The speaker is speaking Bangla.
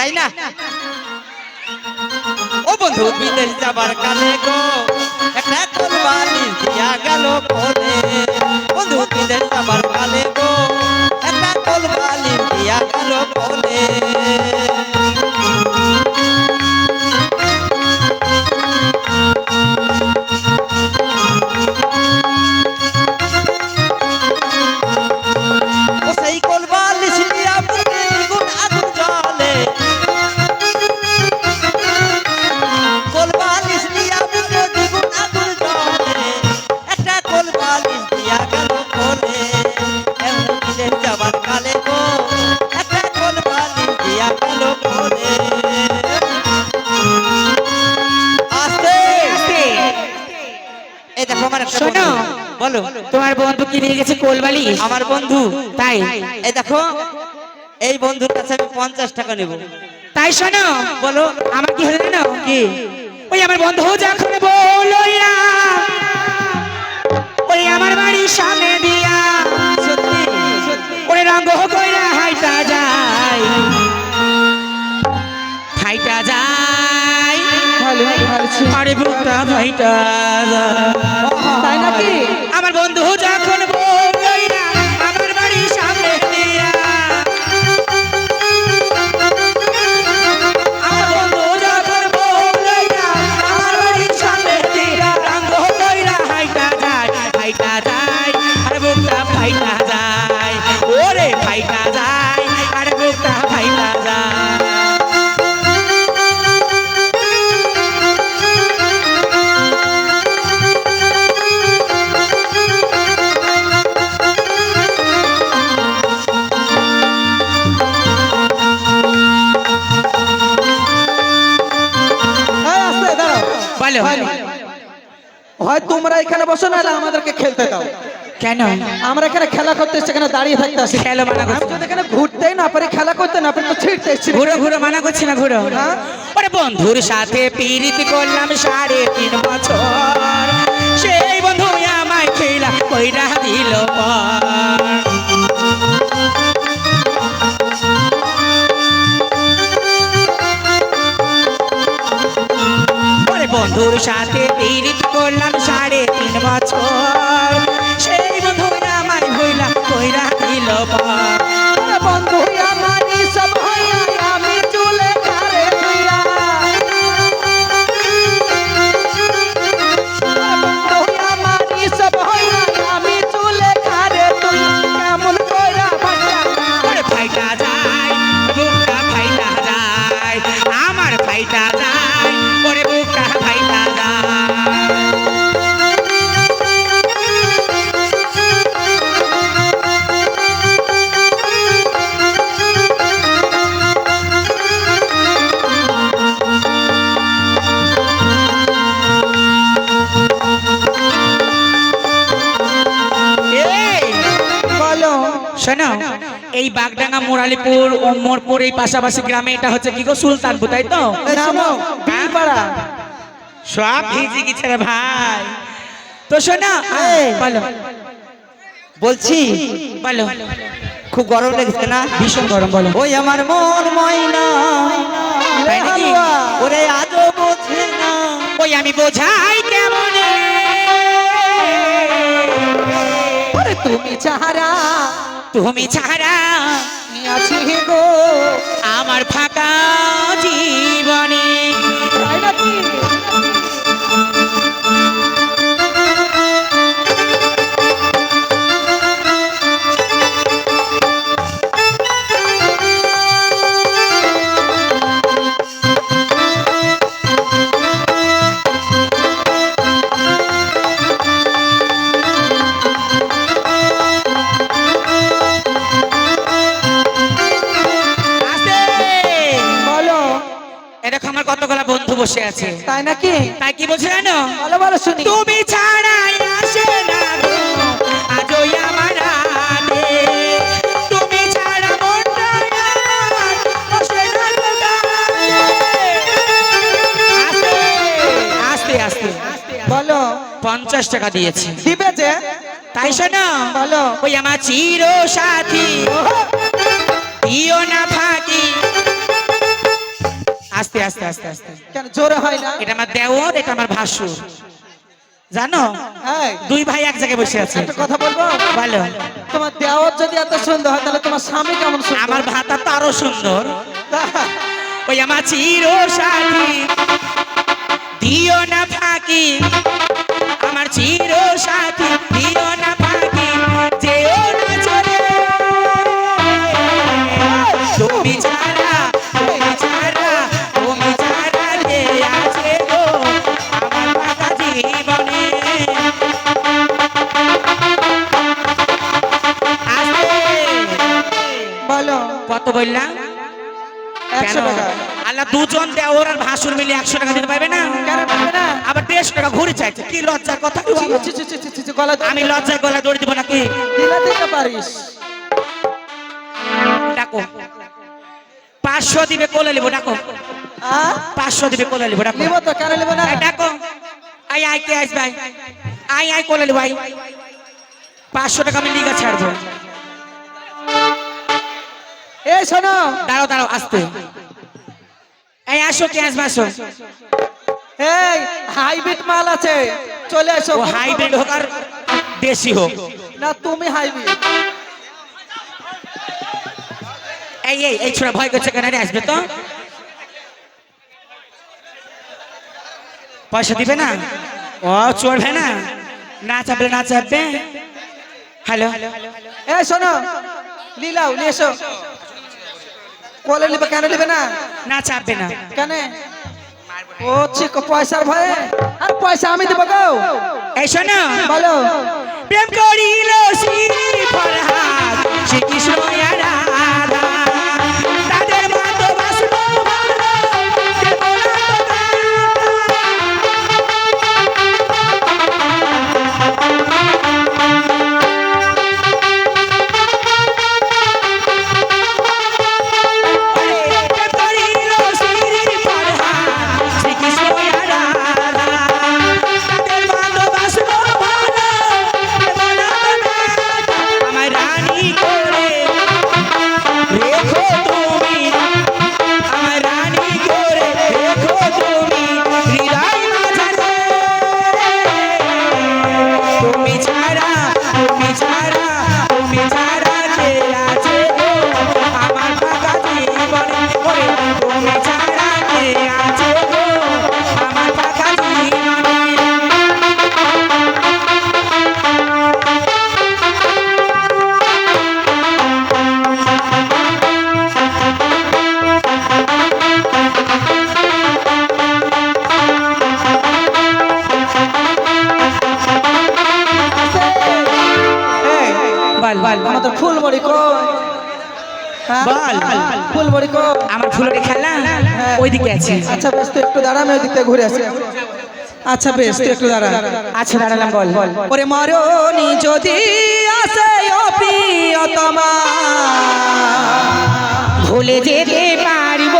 তাই না ও বন্ধু, বিদেশ যাবার কালে গো, একটা বালিশ দিয়া গেল কোলে বন্ধু, বিদেশ যাবার কালে গো, একটা কল দিয়া গেল কোলে বলো তোমার বন্ধু কি নিয়ে গেছে কোলবালি? আমার বন্ধু। তাই? এই দেখো এই বন্ধুর কাছে আমি পঞ্চাশ টাকা নেব। তাই শোনো বলো। আমার কি হলো না কি? ওই আমার বন্ধু যখন বলইয়া ওই আমার বাড়ির সামনে দিয়া সত্যি ওই রঙ কইরা হাইটা যায়। হাইটা যায়। আরে বুকটা ভাইটা যায়। তাই নাকি? আমার বন্ধু বলো হয়। হয়। তোমরা এখানে বসো না হলে আমাদেরকে খেলতে দাও। কেন? আমরা এখানে খেলা করতে এসেছি এখানে দাঁড়িয়ে থাকতে আসি। খেলো মানা করছি। যদি এখানে ঘুরতেই না পারি খেলা করতে না পারি তো ছিটতে এসেছি। ঘুরে ঘুরে মানা করছি না ঘুরো। হ্যাঁ? ওরে বন্ধুর সাথে পিরিতি করলাম সাড়ে তিন বছর। সাথে শোনো এই বাগডাঙ্গা মুরালিপুর মোরপুর এই পাশাপাশি গ্রামে এটা হচ্ছে কি গো সুলতানপুর তাই তো? সব ভিজে গেছে রে ভাই। তো শোনো। বলো। বলছি বলো। খুব গরম লেগেছে না? ভীষণ গরম বলো। ওই আমার মন ময়না ওরে আজও বোঝে না। ওই আমি বোঝাই কেমন? তুমি চাহারা তুমি ছাড়া। আছি গো। আমার ফাঁকা বসে আছে। তাই নাকি? তাই কি বলছে জানো? বলো বলো শুনি। তুমি ছাড়াই আসে না গো আজই আমার বলো। পঞ্চাশ টাকা দিয়েছি। দিবে যে? তাই শোনো বলো। ওই আমার চির সাথী দিও না আস্তে আস্তে আস্তে কেন জোরে হয় না? এটা আমার দেওর এটা আমার ভাসুর। জানো? দুই ভাই এক জায়গায় বসে আছে। একটা কথা বলব? ভালো তোমার দেওয়ার যদি এত সুন্দর হয় তাহলে তোমার স্বামী কেমন সুন্দর? আমার ভাতা তো আরও সুন্দর। ওই আমার চির সাথী দিও না ফাঁকি। বললাম কেন? আল্লাহ দুজন দেওর আর ভাসুর মিলে একশো টাকা দিতে পারবে না? আবার দেড়শো টাকা ঘুরে চাইছে। কি লজ্জার কথা আমি লজ্জায় গলা দৌড়ে দিব নাকি? পারিস। ডাকো। পাঁচশো দিবে কোলে লিবো ডাকো। পাঁচশো দিবে কোলে লিবো ডাকো। তো কেন নিব না? ডাকো। আই আই কে আসবে আই আই আই কোলে লিবো আই। পাঁচশো টাকা আমি লিগা ছাড়বো। এই শোনো। দাঁড়াও দাঁড়াও আসতে। এই আসো কে আসবে আসো। এই হাইব্রিড মাল আছে। চলে এসো হাইব্রিড হোক আর দেশি হোক। না তুমি হাইব্রিড। এই এই এই ছোড়া ভয় করছে কেন? আসবে তো? পয়সা দিবে না? ও চড়বে না? না চাপলে না চাপবে? হ্যালো? এই শোনো। লিলাও নিয়ে এসো। কোলে নিবে কেন নিবে না? না চাপবে না। কেন? ও ঠিক পয়সার ভয়ে। আর পয়সা আমি দেবো গো। এই শোনো। বলো। প্রেম করিল শ্রী ফরহাদ শ্রীকৃষ্ণ বল। ফুল বড়ি কো। আমার ফুলটি খেলা? ওইদিকে আছে। আচ্ছা বেশ তুই একটু দাঁড়া আমি ওইদিক থেকে ঘুরে আসি। আচ্ছা বেশ তুই একটু দাঁড়া। আচ্ছা দাঁড়ালাম বল বল। ওরে মরণি যদি আসে ও প্রিয়তমা ভুলে যেতে পারব